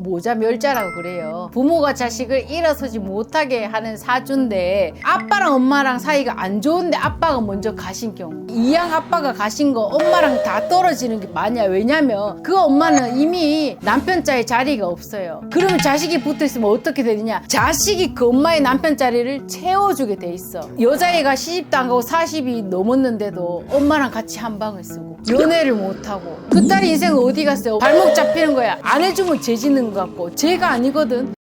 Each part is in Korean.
모자 멸자라고 그래요. 부모가 자식을 일어서지 못하게 하는 사주인데 아빠랑 엄마랑 사이가 안 좋은데 아빠가 먼저 가신 경우 이양 아빠가 가신 거 엄마랑 다 떨어지는 게 맞냐 왜냐면 그 엄마는 이미 남편 자의 자리가 없어요. 그러면 자식이 붙어 있으면 어떻게 되느냐? 자식이 그 엄마의 남편 자리를 채워주게 돼 있어. 여자애가 시집도 안 가고 40이 넘었는데도 엄마랑 같이 한 방을 쓰고 연애를 못 하고 그딸 인생 어디 갔어요? 발목 잡히는 거야. 안 해주면 것 같고 죄가 아니거든.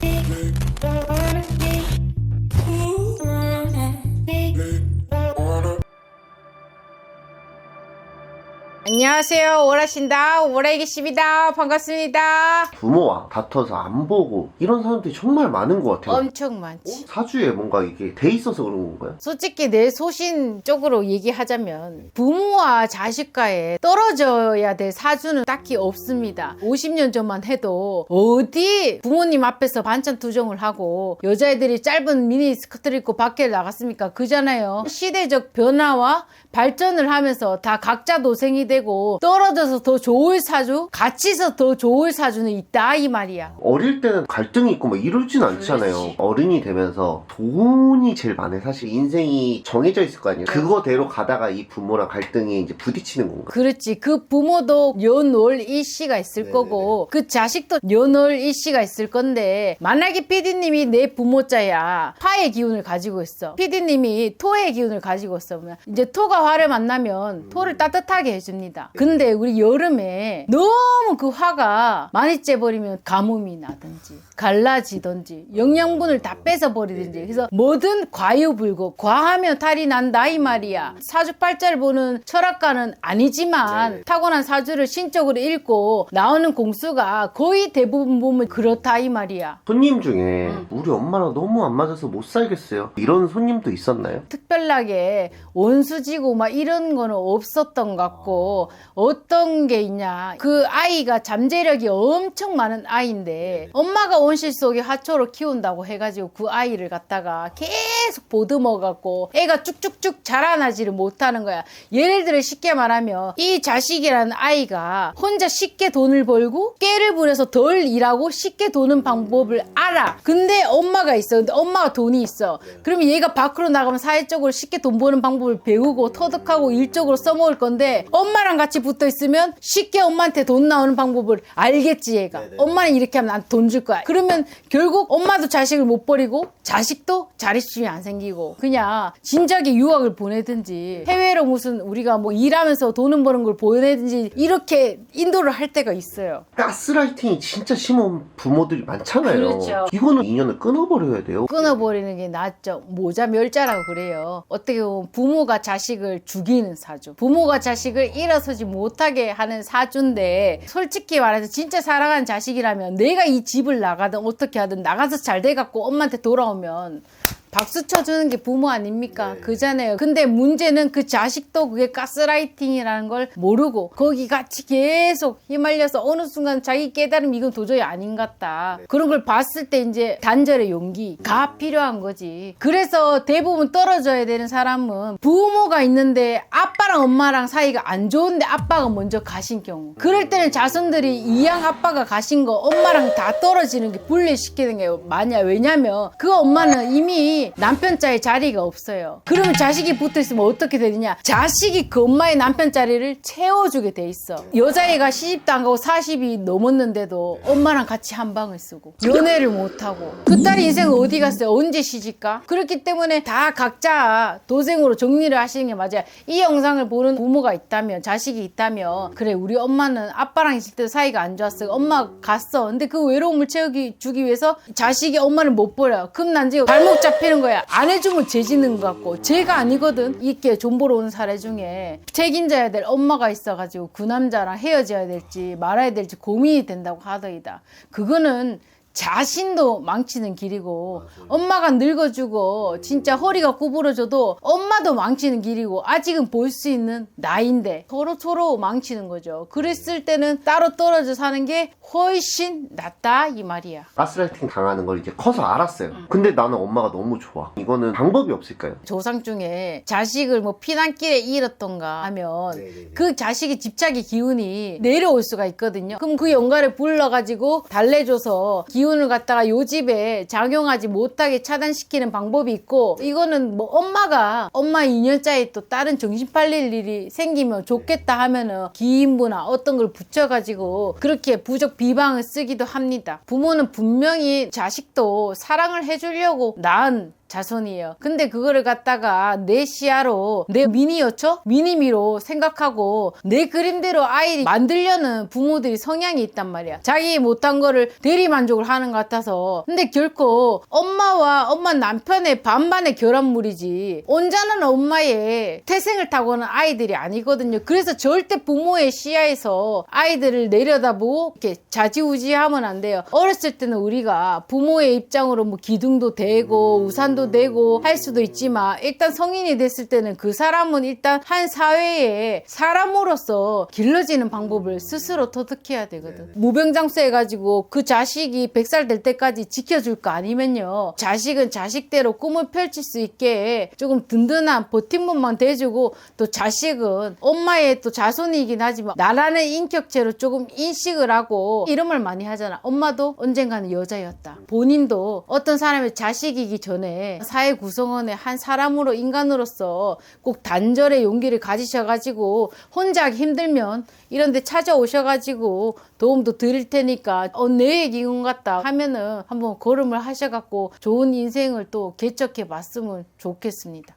안녕하세요. 오라신다. 오라이기십니다. 반갑습니다. 부모와 다퉈서 안 보고 이런 사람들이 정말 많은 것 같아요. 엄청 많지. 사주에 뭔가 이게 돼 있어서 그런 건가요? 솔직히 내 소신 쪽으로 얘기하자면 부모와 자식과의 떨어져야 될 사주는 딱히 없습니다. 50년 전만 해도 어디 부모님 앞에서 반찬 투정을 하고 여자애들이 짧은 미니 스커트를 입고 밖에 나갔습니까? 그잖아요. 시대적 변화와 발전을 하면서 다 각자 도생이 되고 떨어져서 더 좋을 사주, 같이서 더 좋을 사주는 있다 이 말이야. 어릴 때는 갈등이 있고 막 이러진 않잖아요. 그렇지. 어른이 되면서 돈이 제일 많아요. 사실 인생이 정해져 있을 거 아니에요. 그거대로 가다가 이 부모랑 갈등이 이제 부딪히는 건가요? 그렇지. 그 부모도 연월 일시가 있을 네네네. 거고 그 자식도 연월 일시가 있을 건데 만약에 PD님이 내 부모자야 화의 기운을 가지고 있어. PD님이 토의 기운을 가지고 있어. 그러면 이제 토가 화를 만나면 토를 따뜻하게 해줍니다. 근데 우리 여름에 너무 그 화가 많이 째버리면 가뭄이 나든지 갈라지든지 영양분을 다 뺏어버리든지 그래서 뭐든 과유불급 과하면 탈이 난다 이 말이야 사주팔자를 보는 철학가는 아니지만. 타고난 사주를 신적으로 읽고 나오는 공수가 거의 대부분 보면 그렇다 이 말이야 손님 중에 음. 우리 엄마랑 너무 안 맞아서 못 살겠어요. 이런 손님도 있었나요? 특별하게 원수지고 막 이런 거는 없었던 것 같고 어떤 게 있냐. 그 아이가 잠재력이 엄청 많은 아이인데 엄마가 온실 속에 하초로 키운다고 해가지고 그 아이를 갖다가 계속 보듬어 갖고 애가 쭉쭉쭉 자라나지를 못하는 거야. 예를 들어 쉽게 말하면 이 자식이라는 아이가 혼자 쉽게 돈을 벌고 깨를 부려서 덜 일하고 쉽게 도는 방법을 알아. 근데 엄마가 있어. 근데 엄마가 돈이 있어. 그러면 얘가 밖으로 나가면 사회적으로 쉽게 돈 버는 방법을 배우고 터득하고 일적으로 써먹을 건데 엄마랑 같이 붙어 있으면 쉽게 엄마한테 돈 나오는 방법을 알겠지 얘가 엄마는 이렇게 하면 난 돈 줄 거야 그러면 결국 엄마도 자식을 못 버리고 자식도 자립심이 안 생기고 그냥 진작에 유학을 보내든지 해외로 무슨 우리가 뭐 일하면서 돈은 버는 걸 보내든지 이렇게 인도를 할 때가 있어요 가스라이팅이 진짜 심한 부모들이 많잖아요. 그렇죠. 이거는 인연을 끊어버려야 돼요. 끊어버리는 게 낫죠. 모자 멸자라고 그래요. 어떻게 보면 부모가 자식을 죽이는 사주. 부모가 자식을 일어서지 못하게 하는 사주인데 솔직히 말해서 진짜 사랑하는 자식이라면 내가 이 집을 나가든 어떻게 하든 나가서 잘 돼갖고 엄마한테 돌아오면 박수 쳐주는 게 부모 아닙니까? 그잖아요. 근데 문제는 그 자식도 그게 가스라이팅이라는 걸 모르고 거기 같이 계속 휘말려서 어느 순간 자기 깨달음 이건 도저히 아닌 것 같다. 그런 걸 봤을 때 이제 단절의 용기가 필요한 거지. 그래서 대부분 떨어져야 되는 사람은 부모가 있는데 아빠랑 엄마랑 사이가 안 좋은데 아빠가 먼저 가신 경우. 그럴 때는 자손들이 이양 아빠가 가신 거 엄마랑 다 떨어지는 게 분리시키는 게 많냐. 왜냐면 그 엄마는 이미 남편 자의 자리가 없어요. 그러면 자식이 붙어 있으면 어떻게 되느냐? 자식이 그 엄마의 남편 자리를 채워주게 돼 있어. 여자애가 시집도 안 가고 40이 넘었는데도 엄마랑 같이 한 방을 쓰고 연애를 못 하고 그딸 인생 어디 갔어요? 언제 시집가? 그렇기 때문에 다 각자 도생으로 정리를 하시는 게 맞아요. 이 영상을 보는 부모가 있다면 자식이 있다면 그래 우리 엄마는 아빠랑 있을 때 사이가 안 좋았어. 엄마 갔어. 근데 그 외로움을 채우기 주기 위해서 자식이 엄마를 못 버려. 그럼 난지 발목 잡 히는 거야. 안 해주면 죄 짓는 것 같고 죄가 아니거든. 이렇게 존보러 오는 사례 중에 책임져야 될 엄마가 있어가지고 그 남자랑 헤어져야 될지 말아야 될지 고민이 된다고 하더이다. 그거는 자신도 망치는 길이고 엄마가 늙어주고 진짜 허리가 구부러져도 엄마도 망치는 길이고 아직은 볼 수 있는 나이인데 서로 서로 망치는 거죠. 그랬을 때는 따로 떨어져 사는 게 훨씬 낫다 이 말이야. 가스라이팅 당하는 걸 이제 커서 알았어요. 근데 나는 엄마가 너무 좋아. 이거는 방법이 없을까요? 조상 중에 자식을 뭐 피난길에 잃었던가 하면 네네네. 그 자식의 집착의 기운이 내려올 수가 있거든요. 그럼 그 영가를 불러가지고 달래줘서 기운 을 갖다가 요 집에 작용하지 못하게 차단시키는 방법이 있고 이거는 뭐 엄마가 엄마 인연자에 또 다른 정신 팔릴 일이 생기면 좋겠다 하면은 기인부나 어떤 걸 붙여가지고 그렇게 부적 비방을 쓰기도 합니다. 부모는 분명히 자식도 사랑을 해주려고 낳은 자손이에요. 근데 그거를 갖다가 내 시야로 내 미니어처? 미니미로 생각하고 내 그림대로 아이를 만들려는 부모들이 성향이 있단 말이야. 자기 못한 거를 대리 만족을 하는 것 같아서. 근데 결코 엄마와 엄마 남편의 반반의 결합물이지. 온전한 엄마의 태생을 타고는 아이들이 아니거든요. 그래서 절대 부모의 시야에서 아이들을 내려다보고 이렇게 자지우지하면 안 돼요. 어렸을 때는 우리가 부모의 입장으로 뭐 기둥도 대고 우산도 내고 할 수도 있지만 일단 성인이 됐을 때는 그 사람은 일단 한 사회에 사람으로서 길러지는 방법을 스스로 터득해야 되거든. 무병장수 해가지고 그 자식이 100살 될 때까지 지켜줄 거 아니면요. 자식은 자식대로 꿈을 펼칠 수 있게 조금 든든한 버팀목만 대주고 또 자식은 엄마의 또 자손이긴 하지만 나라는 인격체로 조금 인식을 하고 이름을 많이 하잖아. 엄마도 언젠가는 여자였다. 본인도 어떤 사람의 자식이기 전에 사회 구성원의 한 사람으로 인간으로서 꼭 단절의 용기를 가지셔가지고 혼자 힘들면 이런 데 찾아오셔가지고 도움도 드릴 테니까 어, 내 얘기인 것 같다 하면은 한번 걸음을 하셔갖고 좋은 인생을 또 개척해 봤으면 좋겠습니다.